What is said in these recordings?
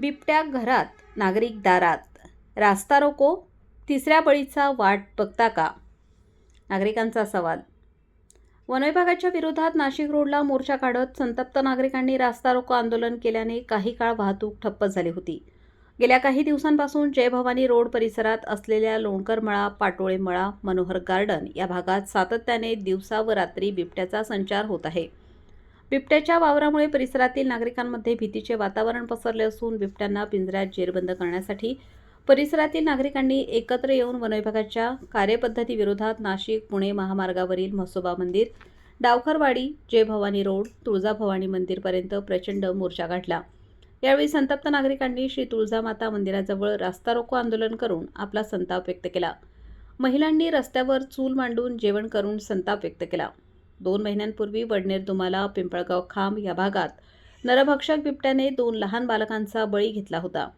बिबट्या घरात नागरिक दारात. रास्ता रोको तिसऱ्या बळीचा वाट बघता का? नागरिकांचा सवाल. वनविभागाच्या विरोधात नाशिक रोडला मोर्चा काढत संतप्त नागरिकांनी रास्ता रोको आंदोलन केल्याने काही काळ वाहतूक ठप्प झाली होती. गेल्या काही दिवसांपासून जय भवानी रोड परिसरात असलेल्या लोणकर मळा पाटोळे मळा मनोहर गार्डन या भागात सातत्याने दिवसा व रात्री बिबट्याचा संचार होत आहे. बिबट्याच्या वावरामुळे परिसरातील नागरिकांमध्ये भीतीचे वातावरण पसरले असून बिबट्यांना पिंजऱ्यात जेरबंद करण्यासाठी परिसरातील नागरिकांनी एकत्र येऊन वनविभागाच्या कार्यपद्धतीविरोधात नाशिक पुणे महामार्गावरील म्हसोबा मंदिर डावखरवाडी जय भवानी रोड तुळजाभवानी मंदिरपर्यंत प्रचंड मोर्चा काढला यावेळी संतप्त नागरिकांनी श्री तुळजामाता मंदिराजवळ रास्ता रोको आंदोलन करून आपला संताप व्यक्त केला. महिलांनी रस्त्यावर चूल मांडून जेवण करून संताप व्यक्त केला. दोन महिन्यांपूर्वी वडनेर दुमाला पिंपळगाव खांब या भागात नरभक्षक बिबट्याने दोन लहान बालकांचा बळी घेतला होता.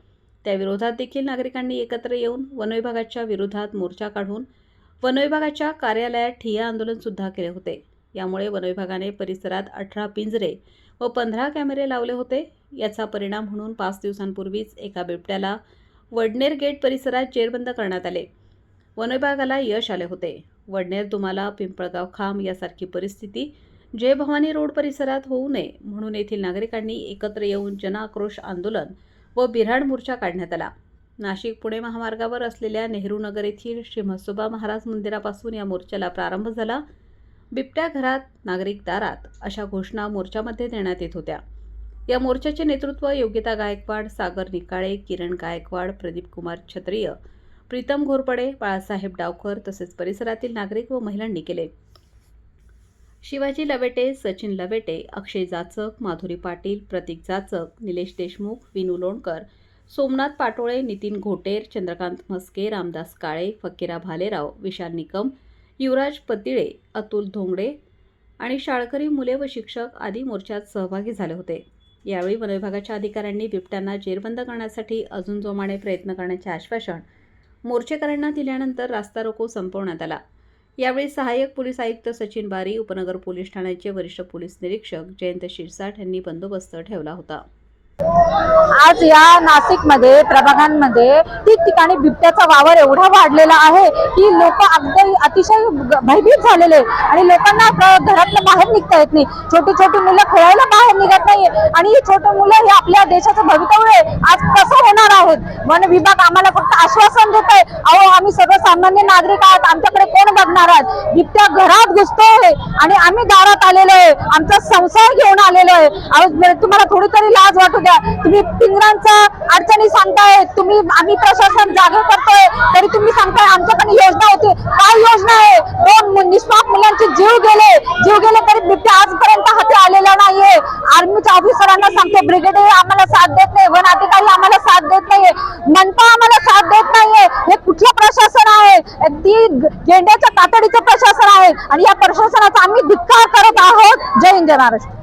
त्याविरोधात देखील नागरिकांनी एकत्र येऊन वनविभागाच्या विरोधात मोर्चा काढून वनविभागाच्या कार्यालयात ठिय्या आंदोलनसुद्धा केले होते. यामुळे वनविभागाने परिसरात अठरा पिंजरे व पंधरा कॅमेरे लावले होते. याचा परिणाम म्हणून पाच दिवसांपूर्वीच एका बिबट्याला वडनेर गेट परिसरात जेरबंद करण्यात आले. वनविभागाला यश आले होते. वडनेर तुम्हाला पिंपळगाव खांब यासारखी परिस्थिती जय भवानी रोड परिसरात होऊ नये म्हणून येथील नागरिकांनी एकत्र येऊन जनआक्रोश आंदोलन व बिऱ्हाड मोर्चा काढण्यात आला. नाशिक पुणे महामार्गावर असलेल्या नेहरू नगर येथील श्री म्हसोबा महाराज मंदिरापासून या मोर्चाला प्रारंभ झाला. बिबट्या घरात नागरिक दारात अशा घोषणा मोर्चामध्ये देण्यात येत होत्या. या मोर्चाचे नेतृत्व योगिता गायकवाड सागर निकाळे किरण गायकवाड प्रदीप कुमार क्षत्रिय प्रीतम घोरपडे बाळासाहेब डावकर तसेच परिसरातील नागरिक व महिलांनी केले. शिवाजी लवेटे सचिन लवेटे अक्षय जाचक माधुरी पाटील प्रतीक जाचक निलेश देशमुख विनू लोणकर सोमनाथ पाटोळे नितीन घोटेर चंद्रकांत म्हस्के रामदास काळे फकीरा भालेराव विशाल निकम युवराज पतिळे अतुल धोंगडे आणि शाळकरी मुले व शिक्षक आदी मोर्चात सहभागी झाले होते. यावेळी वनविभागाच्या अधिकाऱ्यांनी बिबट्यांना जेरबंद करण्यासाठी अजून जोमाने प्रयत्न करण्याचे आश्वासन मोर्चेकऱ्यांना दिल्यानंतर रास्ता रोको संपवण्यात आला. यावेळी सहाय्यक पोलीस आयुक्त सचिन बारी उपनगर पोलीस ठाण्याचे वरिष्ठ पोलीस निरीक्षक जयंत शिरसाट यांनी बंदोबस्त ठेवला होता. आज या नाशिकमध्ये प्रभागांमध्ये ठिकठिकाणी बिबट्याचा वावर एवढा वाढलेला आहे की लोक अगदी अतिशय भयभीत झालेले आणि लोकांना ग- घरातनं बाहेर निघता येत नाही. छोटी छोटी मुलं खेळायला बाहेर आणि ही छोटी मुलं हे आपल्या देशाचं भवितव्य आहे. आज कसं होणार आहेत? वन विभाग आम्हाला फक्त आश्वासन देत आहे अहो आम्ही सर्वसामान्य नागरिक आहात. आमच्याकडे कोण बघणार आहात? बिबट्या घरात घुसतोय आणि आम्ही दारात आलेलो आहे. आमचा संसार घेऊन आलेलो आहे. अहो म्हणजे तुम्हाला थोडी तरी लाज वाटू द्या. तुम्ही पिंगरांचा अडचणी सांगताय. तुम्ही आम्ही प्रशासन जागे करतोय. तरी तुम्ही सांगताय आमच्याकडे योजना होती. काय योजना आहे? दोन निष्पाप मुलांचे जीव गेले. जीव गेले तरी बिबट्या आजपर्यंत हाती आलेला नाहीये. आर्मीच्या ऑफिसरांना सांगतो ब्रिगेडियर आम्हाला साथ देत नाही वन अधिकारी आम्हाला साथ देत नाहीये मनपा आम्हाला साथ देत नाहीये. हे कुठलं प्रशासन आहे? ती गेंड्याच्या तातडीचं प्रशासन आहे आणि या प्रशासनाचा आम्ही धिक्कार करत आहोत. जय हिंद महाराष्ट्र.